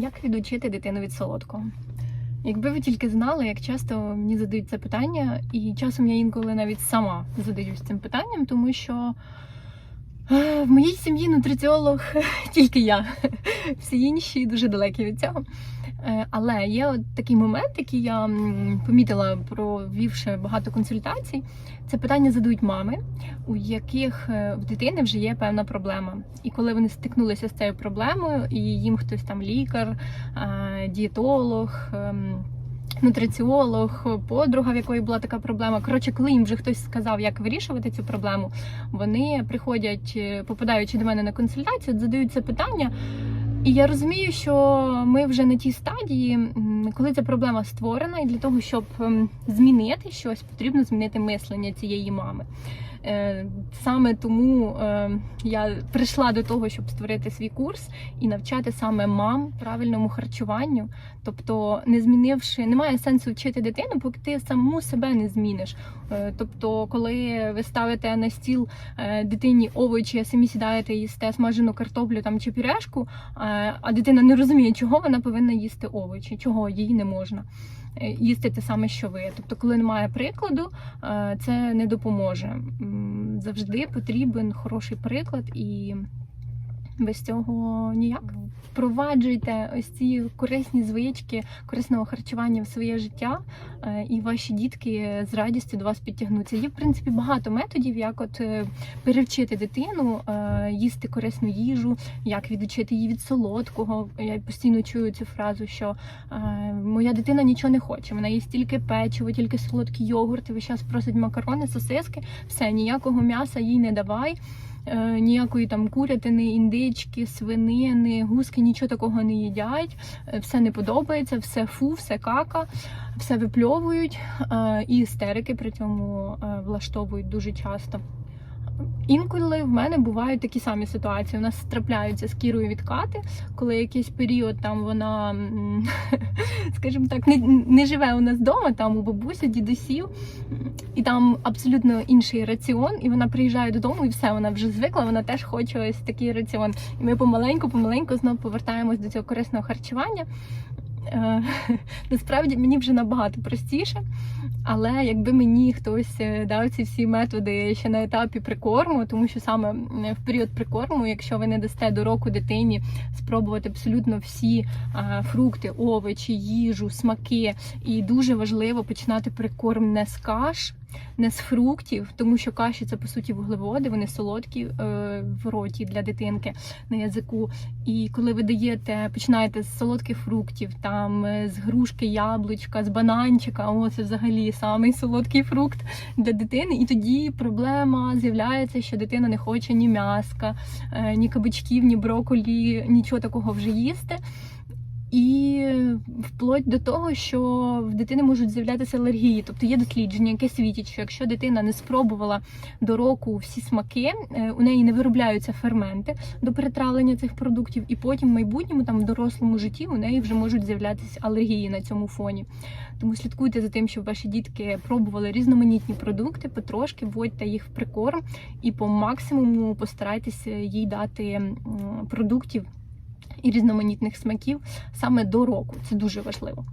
Як відучити дитину від солодкого? Якби ви тільки знали, як часто мені задають це питання, і часом я інколи навіть сама задаюсь цим питанням, тому що е, в моїй сім'ї нутриціолог тільки я, всі інші дуже далекі від цього. Е, Але є от такий момент, який я помітила, провівши багато консультацій. Це питання задають мами, у яких е, в дитини вже є певна проблема. І коли вони стикнулися з цією проблемою, і їм хтось там лікар, е, дієтолог. ем, Нутриціолог, подруга, в якої була така проблема. Коротше, коли їм вже хтось сказав, як вирішувати цю проблему, вони приходять, попадаючи до мене на консультацію, задають це питання. І я розумію, що ми вже на тій стадії, коли ця проблема створена, і для того, щоб ем, змінити щось, потрібно змінити мислення цієї мами. Е, Саме тому е, я прийшла до того, щоб створити свій курс і навчати саме мам правильному харчуванню. Тобто, не змінивши, немає сенсу вчити дитину, поки ти саму себе не зміниш. Е, Тобто, коли ви ставите на стіл е, дитині овочі, а самі сідаєте їсте смажену картоплю там чи пюрешку, а дитина не розуміє, чого вона повинна їсти овочі, чого їй не можна е, їсти те саме, що ви. Тобто, коли немає прикладу, е, це не допоможе. Завжди потрібен хороший приклад і. Без цього ніяк впроваджуйте ось ці корисні звички корисного харчування в своє життя, е, і ваші дітки з радістю до вас підтягнуться. Є в принципі багато методів, як от е, перевчити дитину е, їсти корисну їжу, як відучити її від солодкого. Я постійно чую цю фразу, що моя дитина нічого не хоче. Вона їсть тільки печиво, тільки солодкі йогурти. Весь час просить макарони, сосиски. Все ніякого м'яса їй не давай. Е, Ніякої там курятини, індички, свинини, гуски, нічого такого не їдять. Е, Все не подобається, все фу, все кака, все випльовують е, і істерики при цьому влаштовують дуже часто. Інколи в мене бувають такі самі ситуації. У нас трапляються з кірою відкати, коли якийсь період там вона, скажімо так, не, не живе у нас вдома, там у бабусі, дідусів, і там абсолютно інший раціон, і вона приїжджає додому, і все, вона вже звикла, вона теж хоче ось такий раціон. І ми помаленьку, помаленьку знову повертаємось до цього корисного харчування. Е, Насправді мені вже набагато простіше, але якби мені хтось е, дав ці всі методи ще на етапі прикорму, тому що саме в період прикорму, якщо ви не дасте до року дитині спробувати абсолютно всі е, фрукти, овочі, їжу, смаки, і дуже важливо починати прикорм не з каш. Не з фруктів, тому що каші це по суті вуглеводи, вони солодкі е, в роті для дитинки на язику. І коли ви даєте, починаєте з солодких фруктів, там е, з грушки, яблучка, з бананчика, о, це взагалі самий солодкий фрукт для дитини. І тоді проблема з'являється, що дитина не хоче ні м'яска, е, ні кабачків, ні броколі, нічого такого вже їсти. І вплоть до того, що в дитини можуть з'являтися алергії, тобто є дослідження, яке свідчить, що якщо дитина не спробувала до року всі смаки, е, у неї не виробляються ферменти до перетравлення цих продуктів, і потім в майбутньому, там в дорослому житті, у неї вже можуть з'являтися алергії на цьому фоні. Тому слідкуйте за тим, щоб ваші дітки пробували різноманітні продукти, потрошки вводьте їх в прикорм і по максимуму постарайтеся їй дати продуктів і різноманітних смаків саме до року. Це дуже важливо.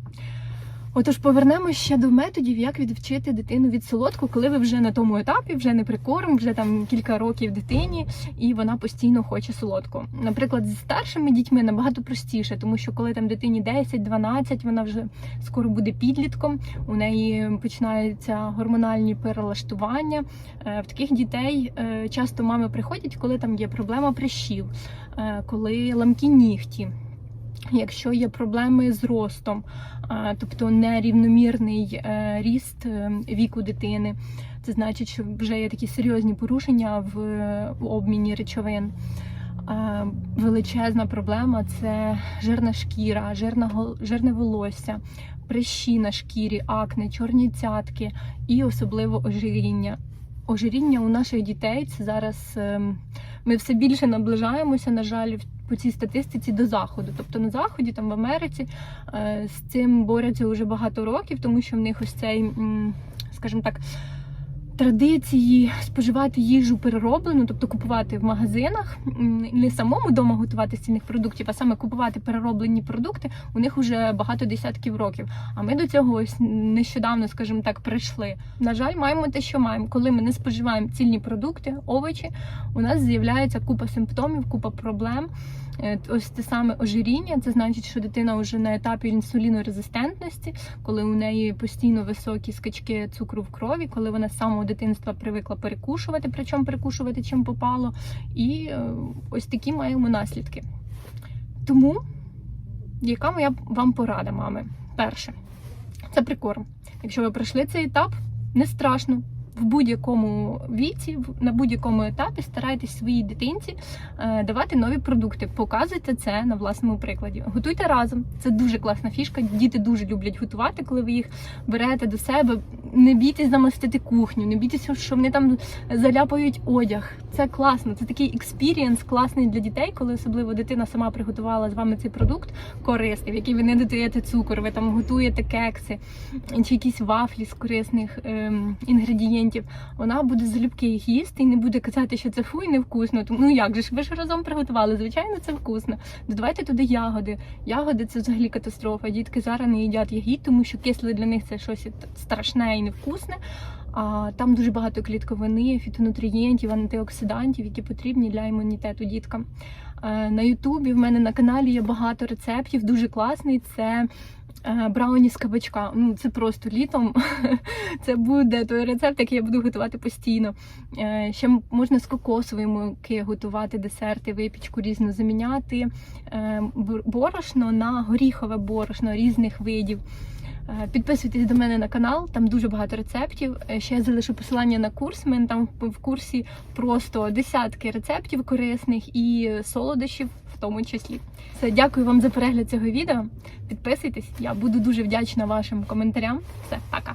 Отож, повернемося ще до методів, як відвчити дитину від солодку, коли ви вже на тому етапі, вже не прикорм, вже там кілька років дитині, і вона постійно хоче солодку. Наприклад, зі старшими дітьми набагато простіше, тому що коли там дитині 10-12, вона вже скоро буде підлітком, у неї починаються гормональні перелаштування. Е, В таких дітей е, часто мами приходять, коли там є проблема прищів, е, коли ламкі нігті. Якщо є проблеми з ростом, тобто нерівномірний е, ріст е, віку дитини, це значить, що вже є такі серйозні порушення в обміні речовин. Величезна проблема це жирна шкіра, жирна, жирне волосся, прищі на шкірі, акне, чорні цятки і особливо ожиріння. Ожиріння у наших дітей це зараз ем, ми все більше наближаємося, на жаль, по цій статистиці до заходу. Тобто на заході, там в Америці, е, з цим борються вже багато років, тому що в них ось цей, скажімо так, традиції споживати їжу перероблену, тобто купувати в магазинах, не самому вдома готувати з цінних продуктів, а саме купувати перероблені продукти, у них вже багато десятків років. А ми до цього ось нещодавно, скажімо так, прийшли. На жаль, маємо те, що маємо. Коли ми не споживаємо цільні продукти, овочі, у нас з'являється купа симптомів, купа проблем. Е, Ось те саме ожиріння, це значить, що дитина вже на етапі інсулінорезистентності, коли у неї постійно високі скачки цукру в крові, коли вона з самого дитинства привикла перекушувати, причому перекушувати чим попало. І е, ось такі маємо наслідки. Тому, яка моя вам порада, мами? Перше, це прикорм. Якщо ви пройшли цей етап, не страшно. В будь-якому віці, на будь-якому етапі старайтесь своїй дитинці е, давати нові продукти. Показуйте це на власному прикладі. Готуйте разом. Це дуже класна фішка. Діти дуже люблять готувати, коли ви їх берете до себе. Не бійтесь замостити кухню, не бійтеся, що вони там заляпають одяг. Це класно. Це такий експірієнс класний для дітей, коли особливо дитина сама приготувала з вами цей продукт корисний, в який ви не додаєте цукор, ви там готуєте кекси чи якісь вафлі з корисних ем, інгредієнтів. Вона буде залюбки їх їсти і не буде казати, що це фу і невкусно. Тому ну як же ж ви ж разом приготували? Звичайно, це вкусно. Додавайте туди ягоди. Ягоди це взагалі катастрофа. Дітки зараз не їдять ягід, тому що кисле для них це щось страшне невкусне. А там дуже багато клітковини, фітонутрієнтів, антиоксидантів, які потрібні для імунітету діткам. Е, На Ютубі в мене на каналі є багато рецептів, дуже класний. Це е, брауні з кабачка. Ну це просто літом. Це буде той рецепт, який я буду готувати постійно. Е, Ще можна з кокосової муки готувати десерти, випічку різну заміняти борошно на горіхове борошно різних видів. Е, Підписуйтесь до мене на канал, там дуже багато рецептів. Е, Ще я залишу посилання на курс. Ми там в- курсі просто десятки рецептів корисних і солодощів в тому числі. Все, дякую вам за перегляд цього відео. Підписуйтесь, я буду дуже вдячна вашим коментарям. Все, пока.